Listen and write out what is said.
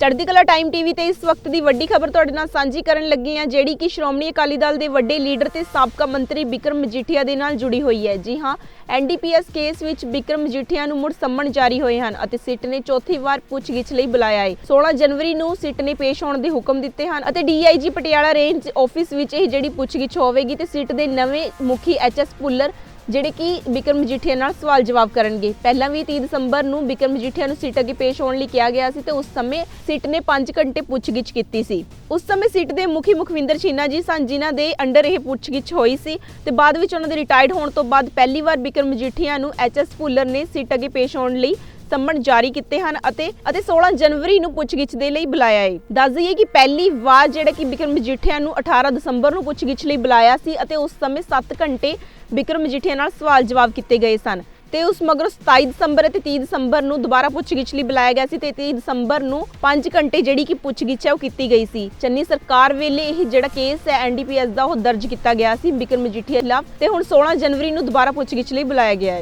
ਚੜ੍ਹਦੀ ਕਲਾ time TV ਤੇ ਇਸ ਵਕਤ ਦੀ ਵੱਡੀ ਖਬਰ ਤੁਹਾਡੇ ਨਾਲ ਸਾਂਝੀ ਕਰਨ ਲੱਗੇ ਹਾਂ, ਜਿਹੜੀ ਕਿ ਸ਼੍ਰੋਮਣੀ ਅਕਾਲੀ ਦਲ ਦੇ ਵੱਡੇ ਲੀਡਰ ਤੇ ਸਾਬਕਾ ਮੰਤਰੀ ਬਿਕਰਮ ਮਜੀਠੀਆ ਦੇ ਨਾਲ ਜੁੜੀ ਹੋਈ ਹੈ। ਜੀ ਹਾਂ ਐਨਡੀਪੀਐਸ ਕੇਸ ਵਿੱਚ ਬਿਕਰਮ ਮਜੀਠੀਆ ਨੂੰ ਮੁੜ ਸੰਮਣ ਜਾਰੀ ਹੋਏ ਹਨ ਅਤੇ ਸਿੱਟ ਨੇ ਚੌਥੀ ਵਾਰ ਪੁੱਛਗਿੱਛ ਲਈ ਬੁਲਾਇਆ ਹੈ। 16 ਜਨਵਰੀ ਨੂੰ ਸਿੱਟ ਨੇ ਪੇਸ਼ ਹੋਣ ਦੇ ਹੁਕਮ ਦਿੱਤੇ ਹਨ ਅਤੇ ਡੀਆਈਜੀ ਪਟਿਆਲਾ ਰੇਂਜ ਆਫਿਸ ਵਿੱਚ ਇਹ ਜਿਹੜੀ ਪੁੱਛਗਿੱਛ ਹੋਵੇਗੀ ਤੇ ਸਿੱਟ ਦੇ ਨਵੇਂ ਮੁਖੀ ਐਚਐਸ ਪੁੱਲਰ ਜਿਹੜੇ ਕਿ ਬਿਕਰਮ ਮਜੀਠੀਆ ਨਾਲ ਸਵਾਲ ਜਵਾਬ ਕਰਨਗੇ। ਪਹਿਲਾਂ ਵੀ 30 ਦਸੰਬਰ ਨੂੰ ਬਿਕਰਮ ਮਜੀਠੀਆ ਨੂੰ ਸਿੱਟ ਅੱਗੇ ਪੇਸ਼ ਹੋਣ ਲਈ ਕਿਹਾ ਗਿਆ ਸੀ ਤੇ ਉਸ ਸਮੇਂ ਸਿੱਟ ਨੇ 5 ਘੰਟੇ ਪੁੱਛਗਿੱਛ ਕੀਤੀ ਸੀ। ਉਸ ਸਮੇਂ ਸੀਟ ਦੇ ਮੁਖੀ ਮੁਖਵਿੰਦਰ ਛੀਨਾ ਜੀ ਸਨ ਜਿਨ੍ਹਾਂ ਦੇ ਅੰਡਰ ਇਹ ਪੁੱਛਗਿੱਛ ਹੋਈ ਸੀ ਤੇ ਬਾਅਦ ਵਿੱਚ ਉਹਨਾਂ ਦੇ ਰਿਟਾਇਰਡ ਹੋਣ ਤੋਂ ਬਾਅਦ ਪਹਿਲੀ ਵਾਰ ਬਿਕਰਮ ਮਜੀਠੀਆ ਨੂੰ ਐਚਐਸ ਭੁੱਲਰ ਨੇ ਸਿੱਟ ਅੱਗੇ ਪੇਸ਼ ਹੋਣ ਲਈ ਸੰਮਣ ਜਾਰੀ ਕੀਤੇ ਹਨ ਅਤੇ ਅਤੇ 16 ਜਨਵਰੀ ਨੂੰ ਪੁੱਛਗਿੱਛ ਦੇ ਲਈ ਬੁਲਾਇਆ ਹੈ ਦੱਸ ਦਈਏ ਕਿ ਪਹਿਲੀ ਵਾਰ ਜਿਹੜਾ ਕਿ ਬਿਕਰਮ ਮਜੀਠੀਆ ਨੂੰ 18 ਦਸੰਬਰ ਨੂੰ ਪੁੱਛਗਿੱਛ ਲਈ ਬੁਲਾਇਆ ਸੀ ਅਤੇ ਉਸ ਸਮੇਂ 7 ਘੰਟੇ ਬਿਕਰਮ ਮਜੀਠੀਆ ਨਾਲ ਸਵਾਲ ਜਵਾਬ ਕੀਤੇ ਗਏ ਸਨ ਤੇ ਉਸ ਮਗਰੋਂ 27 ਦਸੰਬਰ ਅਤੇ 30 ਦਸੰਬਰ ਨੂੰ ਦੁਬਾਰਾ ਪੁੱਛਗਿੱਛ ਲਈ ਬੁਲਾਇਆ ਗਿਆ ਸੀ ਤੇ 30 ਦਸੰਬਰ ਨੂੰ 5 ਘੰਟੇ ਜਿਹੜੀ ਕਿ ਪੁੱਛਗਿੱਛ ਹੈ ਉਹ ਕੀਤੀ ਗਈ ਸੀ। ਚੰਨੀ ਸਰਕਾਰ ਵੇਲੇ ਇਹ ਜਿਹੜਾ ਕੇਸ ਹੈ ਐਨਡੀਪੀਐਸ ਦਾ ਉਹ ਦਰਜ ਕੀਤਾ ਗਿਆ ਸੀ ਬਿਕਰਮ ਮਜੀਠੀਆ ਖਿਲਾਫ ਤੇ ਹੁਣ 16 ਜਨਵਰੀ ਨੂੰ ਦੁਬਾਰਾ ਪੁੱਛਗਿੱਛ ਲਈ ਬੁਲਾਇਆ ਗਿਆ ਹੈ।